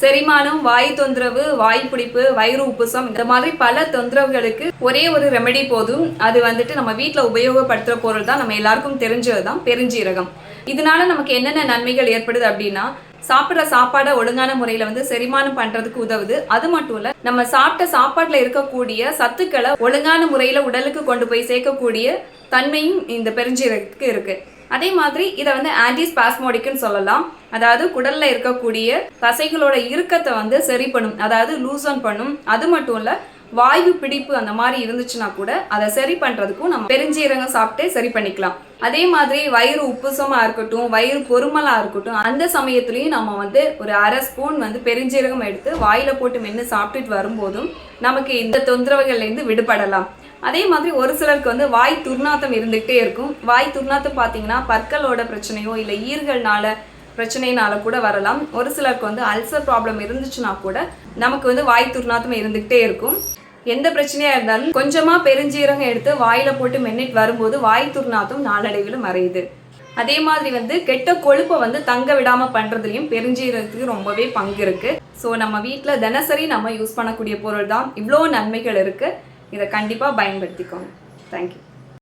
செரிமானம் வாய் தொந்தரவு வாய் பிடிப்பு வயிறு உப்புசம் இந்த மாதிரி பல தொந்தரவுகளுக்கு ஒரே ஒரு ரெமெடி போதும். அது வந்துட்டு நம்ம வீட்டில் உபயோகப்படுத்துகிற பொருள் தான். நம்ம எல்லாருக்கும் தெரிஞ்சது தான். பெருஞ்சீரகம். இதனால நமக்கு என்னென்ன நன்மைகள் ஏற்படுது அப்படின்னா சாப்பிட்ற சாப்பாடை ஒழுங்கான முறையில் வந்து செரிமானம் பண்ணுறதுக்கு உதவுது. அது மட்டும் இல்லை நம்ம சாப்பிட்ட சாப்பாட்டில் இருக்கக்கூடிய சத்துக்களை ஒழுங்கான முறையில் உடலுக்கு கொண்டு போய் சேர்க்கக்கூடிய தன்மையும் இந்த பெருஞ்சீரகத்துக்கு இருக்குது அதே மாதிரி இதை வந்து ஆன்டி ஸ்பாஸ்மோடிக்னு சொல்லலாம். அதாவது குடல்ல இருக்கக்கூடிய தசைகளோட இறுக்கத்தை வந்து சரி பண்ணும் அதாவது லூசன் பண்ணும். அது மட்டும் இல்லை வாயு பிடிப்பு அந்த மாதிரி இருந்துச்சுன்னா கூட அதை சரி பண்ணுறதுக்கும் நம்ம பெருஞ்சீரகம் சாப்பிட்டே சரி பண்ணிக்கலாம். அதே மாதிரி வயிறு உப்புசமாக இருக்கட்டும் வயிறு பொறுமலாக இருக்கட்டும் அந்த சமயத்துலேயும் நம்ம வந்து ஒரு அரை ஸ்பூன் வந்து பெருஞ்சீரகம் எடுத்து வாயில் போட்டு மென்று சாப்பிட்டுட்டு வரும்போதும் நமக்கு இந்த தொந்தரவுகள்லேருந்து விடுபடலாம். அதே மாதிரி ஒரு சிலருக்கு வந்து வாய் துர்நாத்தம் இருந்துகிட்டே இருக்கும். வாய் துர்நாத்தம் பார்த்தீங்கன்னா பற்களோட பிரச்சனையோ இல்லை ஈர்கள்னால பிரச்சனையினால கூட வரலாம். ஒரு சிலருக்கு வந்து அல்சர் ப்ராப்ளம் இருந்துச்சுன்னா கூட நமக்கு வந்து வாய் துர்நாத்தம் இருந்துகிட்டே இருக்கும். எந்த பிரச்சனையாக இருந்தாலும் கொஞ்சமாக பெருஞ்சீரகம் எடுத்து வாயில் போட்டு மென்னிட் வரும்போது வாய் துர்நாத்தம் நாளடைவில் மறையுது. அதே மாதிரி வந்து கெட்ட கொழுப்பை வந்து தங்க விடாமல் பண்ணுறதுலையும் பெருஞ்சீரகத்துக்கு ரொம்பவே பங்கு இருக்குது ஸோ நம்ம வீட்டில் தினசரி நம்ம யூஸ் பண்ணக்கூடிய பொருள் தான் இவ்வளோ நன்மைகள் இருக்குது இதை கண்டிப்பாக பயன்படுத்திக்கோங்க. தேங்க்யூ